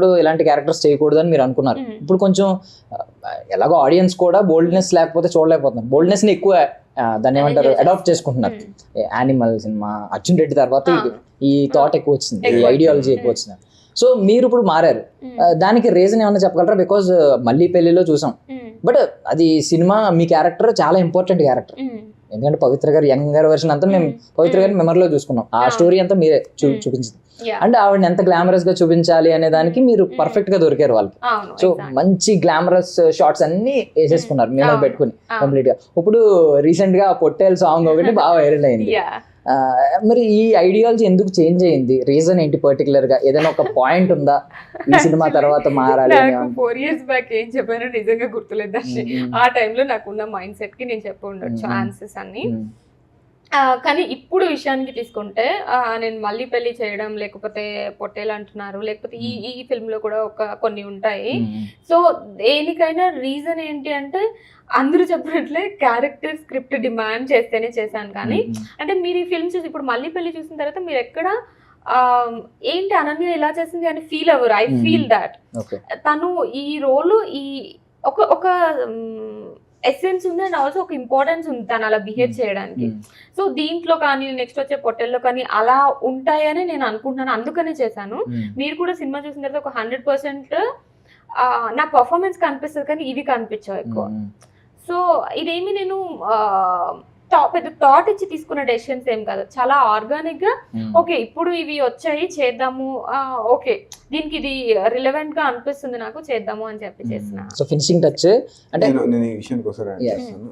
ఎప్పుడు ఇలాంటి క్యారెక్టర్స్ చేయకూడదు అని మీరు అనుకున్నారు. ఇప్పుడు కొంచెం ఎలాగో ఆడియన్స్ కూడా బోల్డ్నెస్ లేకపోతే చూడలేకపోతున్నారు. బోల్డ్నెస్ని ఎక్కువ దాన్ని ఏమంటారు? అడాప్ట్ చేసుకుంటున్నారు. యానిమల్ సినిమా అర్జున్ రెడ్డి తర్వాత ఈ థాట్ ఎక్కువ వచ్చింది. ఈ ఐడియాలజీ. ఎక్కువ వచ్చింది. సో మీరు ఇప్పుడు మారారు. దానికి రీజన్ ఏమన్నా చెప్పగలరా? బికాజ్ మళ్ళీ పెళ్ళిలో చూసాం. బట్ అది సినిమా మీ క్యారెక్టర్ చాలా ఇంపార్టెంట్ క్యారెక్టర్. ఎందుకంటే పవిత్ర గారు యంగ్ గారి వర్షన్ అంతా మేము. పవిత్ర గారి మెమరీలో చూసుకున్నాం. ఆ. స్టోరీ అంతా మీరే చూ-. చూపించింది. అంటే ఆవిడని ఎంత గ్లామరస్గా చూపించాలి అనే దానికి మీరు Mm. పర్ఫెక్ట్గా దొరికారు వాళ్ళకి సో. మంచి గ్లామరస్ షార్ట్స్ అన్ని వేసేసుకున్నారు మిమ్మల్ని అవును. పెట్టుకుని. కంప్లీట్గా. ఇప్పుడు రీసెంట్గా పొట్టేల్ సాంగ్ ఒకటి బాగా వైరల్ అయింది. మరి ఈ ఐడియాలజీ ఎందుకు చేంజ్ అయింది? రీజన్ ఏంటి పర్టికులర్గా? ఏదైనా ఒక పాయింట్ ఉందా? ఈ సినిమా తర్వాత మారాలి ఫోర్ ఇయర్స్ బ్యాక్ ఏం చెప్పానో నిజంగా గుర్తులేదు. ఆ టైంలో నాకున్న మైండ్ సెట్కి నేను చెప్పి ఉండొచ్చు. ఆన్సర్స్ అన్ని. కానీ ఇప్పుడు విషయానికి తీసుకుంటే నేను మళ్ళీ పెళ్ళి చేయడం లేకపోతే పొట్టేలు అంటున్నారు లేకపోతే ఈ ఈ ఫిల్మ్లో కూడా ఒక కొన్ని ఉంటాయి. సో దేనికైనా రీజన్ ఏంటి అంటే అందరూ చెప్పినట్లే క్యారెక్టర్ స్క్రిప్ట్ డిమాండ్ చేస్తేనే చేశాను కానీ అంటే మీరు ఈ ఫిల్మ్ చూసి ఇప్పుడు మళ్ళీ పెళ్ళి చూసిన తర్వాత మీరు ఎక్కడ ఏంటి అనన్య ఇలా చేసింది అని ఫీల్ అవ్వరు. ఐ. ఫీల్ దాట్ తను ఈ రోల్ ఈ ఒక ఒక ఎసెన్స్ ఉంది అండ్ ఆల్సో ఒక ఇంపార్టెన్స్ ఉంది తను అలా బిహేవ్ Mm. చేయడానికి. సో దీంట్లో కానీ నెక్స్ట్ వచ్చే పొట్టెల్లో కానీ అలా ఉంటాయని నేను అనుకుంటున్నాను. అందుకనే చేశాను. ఉమ్, మీరు కూడా సినిమా చూసిన తర్వాత ఒక హండ్రెడ్ పర్సెంట్ నా పర్ఫార్మెన్స్ కనిపిస్తుంది కానీ ఇవి కనిపించవు ఎక్కువ. సో ఇదేమి నేను పెద్ద థాట్ ఇచ్చి తీసుకున్న డెసిషన్స్ ఏం కాదు. చాలా ఆర్గానిక్గా ఉమ్, ఓకే ఇప్పుడు ఇవి వచ్చాయి చేద్దాము ఓకే దీనికి ఇది రిలవెంట్గా అనిపిస్తుంది నాకు చేద్దాము అని చెప్పి చేసిన. సో ఫినిషింగ్ టచ్ అంటే నేను ఈ విషయానికి ఒకసారి యాడ్ Yes. చేస్తాను.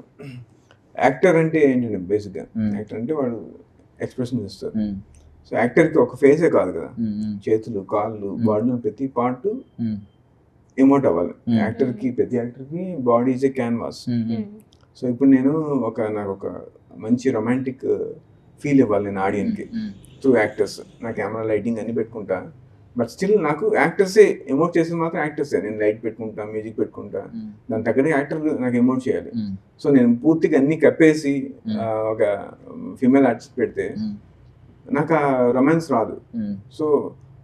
యాక్టర్ అంటే ఏంటంటే బేసిక్గా Mm. యాక్టర్ అంటే వాడు ఎక్స్ప్రెషన్ ఇస్తారు సో యాక్టర్కి ఒక ఫేసే కాదు కదా. ఉమ్, చేతులు కాళ్ళు. బాడీలో ప్రతి పార్ట్ ఎమోట్ అవ్వాలి. Mm. యాక్టర్కి ప్రతి యాక్టర్కి body is a canvas so ఇప్పుడు నేను ఒక నాకు ఒక మంచి రొమాంటిక్ ఫీల్ ఇవ్వాలి నేను ఆడియన్కి త్రూ యాక్టర్స్ నా కెమెరా లైటింగ్ అన్ని పెట్టుకుంటా. బట్ స్టిల్ నాకు యాక్టర్సే ఎమోట్ చేసేది మాత్రం యాక్టర్సే నేను లైట్ పెట్టుకుంటా మ్యూజిక్ పెట్టుకుంటా. దాని తగ్గట్టు యాక్టర్ నాకు ఎమోట్ చేయాలి. సో నేను పూర్తిగా అన్ని కప్పేసి ఒక ఫిమేల్ ఆర్టిస్ట్ పెడితే నాకు ఆ రొమాన్స్ రాదు. సో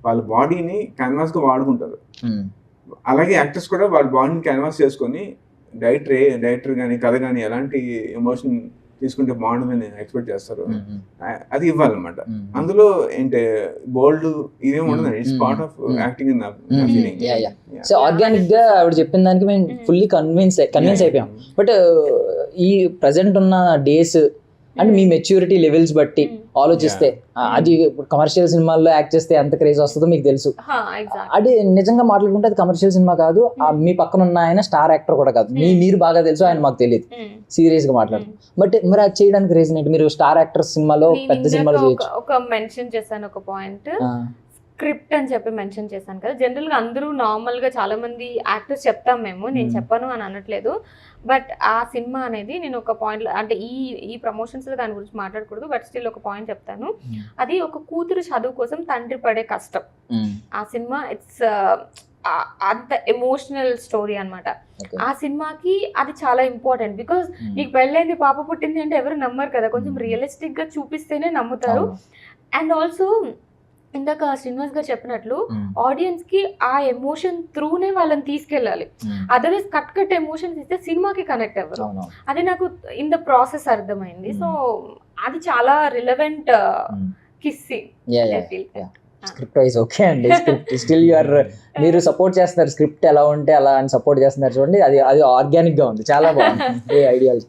వాళ్ళ బాడీని క్యాన్వాస్గా వాడుకుంటారు. అలాగే యాక్టర్స్ కూడా వాళ్ళ బాడీని క్యాన్వాస్ చేసుకొని డైరెక్టర్ డైరెక్టర్ కానీ కథ కానీ ఎలాంటి ఎమోషన్ తీసుకుంటే బాగుంటుందని ఎక్స్పెక్ట్ చేస్తారు అది ఇవ్వాలన్నమాట అందులో ఏంటి బోల్డ్ ఇవేం ఉండదు it's. Part of. Acting in. Feeling. So ఆర్గానిక్గా ఆవిడ చెప్పిన దానికి మేము. ఫుల్లీ కన్విన్స్ కన్విన్స్ అయిపోయాం బట్ ఈ ప్రజెంట్ ఉన్న డేస్ అండ్ మీ మెచ్యూరిటీ లెవెల్స్ బట్టి Mm. ఆలోచిస్తే అది కమర్షియల్ సినిమాల్లో యాక్ట్ చేస్తే ఎంత క్రేజ్ వస్తుందో మీకు తెలుసు. ఎగ్జాక్ట్ అది నిజంగా మాట్లాడుకుంటే అది కమర్షియల్ సినిమా కాదు. ఆ Mm. మీ పక్కన ఉన్న ఆయన స్టార్ యాక్టర్ కూడా కాదు. మీ Mm. మీరు బాగా తెలుసు ఆయన మాకు తెలియదు. సీరియస్గా మాట్లాడు. బట్ మరి అది చేయడానికి రీజన్ ఏంటి? మీరు స్టార్ యాక్టర్ సినిమాలో పెద్ద సినిమాలు చేయొచ్చు. ఒక మెన్షన్ చేశాను ఒక పాయింట్ స్క్రిప్ట్ అని చెప్పి మెన్షన్ చేశాను కదా. జనరల్గా అందరూ నార్మల్గా చాలా మంది యాక్టర్స్ చెప్తాం మేము. నేను. చెప్పను అని అనట్లేదు. బట్ ఆ సినిమా అనేది నేను ఒక పాయింట్ అంటే ఈ ఈ ప్రమోషన్స్లో దాని గురించి మాట్లాడకూడదు. బట్ స్టిల్ ఒక పాయింట్ చెప్తాను. అది ఒక కూతురు చదువు కోసం తండ్రి పడే కష్టం. ఆ సినిమా ఇట్స్ అంత ఎమోషనల్ స్టోరీ okay. ఆ సినిమాకి అది చాలా ఇంపార్టెంట్ ఉమ్, నీకు పెళ్ళైంది పాప పుట్టింది అంటే ఎవరు నమ్మరు కదా. కొంచెం. రియలిస్టిక్గా చూపిస్తేనే నమ్ముతారు. అండ్ ఆల్సో ఇందాక శ్రీనివాస్ గారు చెప్పినట్లు ఆడియన్స్కి ఆ ఎమోషన్ త్రూనే వాళ్ళని తీసుకెళ్ళాలి. అదర్వైజ్ కట్ కట్ ఎమోషన్స్ ఇస్తే సినిమాకి కనెక్ట్ అవ్వరు. అది నాకు ఇన్ ద ప్రాసెస్ అర్థమైంది. సో అది చాలా రిలవెంట్. కిస్సి స్క్రిప్ట్ వైజ్ ఓకే అండి. స్క్రిప్ట్ స్టిల్ యూఆర్ మీరు సపోర్ట్ చేస్తున్నారు. స్క్రిప్ట్ ఎలా ఉంటే అలా అని సపోర్ట్ చేస్తున్నారు చూడండి. అది అది ఆర్గానిక్గా ఉంది. చాలా బాగుంది. ఐడియాలజీ